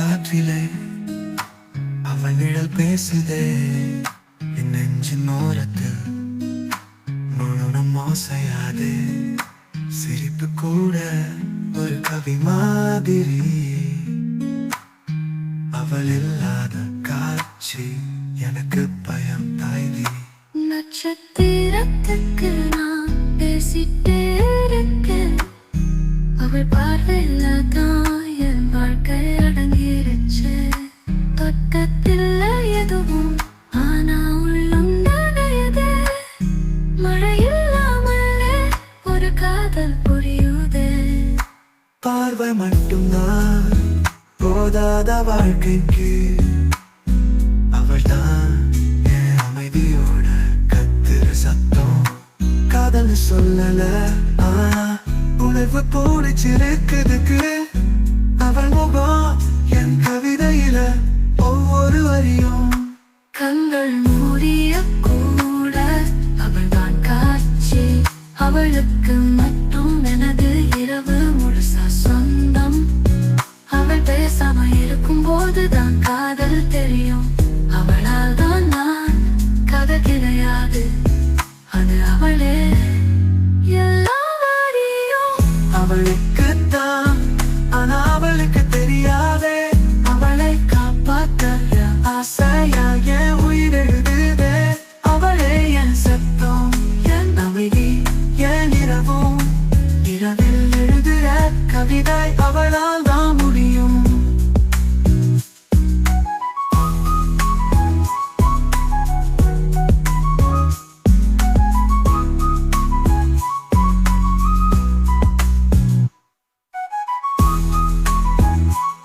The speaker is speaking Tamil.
காற்றிலே அவன் நிழல் பேசுதே. என் நெஞ்சின் ஓரத்தில் முழுனம் மோசையாதே சிரிப்பு கூட ஒரு கவி மாதிரி அவள் இல்லாத காட்சி எனக்கு பயம் தாய்தி. நட்சத்திரத்துக்கு நான் பேசிட்டே இருக்கேன். அவள் பார்வையில தான் என் வாழ்க்கை பார்வை மட்டும்தான் போதாத வாழ்க்கைக்கு. அவள்தான் என் அமைதியோட கத்துற சத்தம். காதல் சொல்லல ஆனா உணர்வு போடிச்சிருக்குதுக்கு அவள் முகம் என் கவிதையில ஒவ்வொரு வரியும். கண்கள் மூடிய கூட அவள் தான் காட்சி. அவளுக்கு அவள் தெரியும். அவளால் தான் நான் கதை கிடையாது. அது அவளே. எல்லாரையும் அவளுக்கு தான் ஆனா அவளுக்கு தெரியாதே. அவளை காப்பாத்த ஆசையா என் உயிரெழுதுதே அவளே என் சத்தம் என் அமைதி என் இரவும். இரவில் எழுதுற கவிதை அவளால்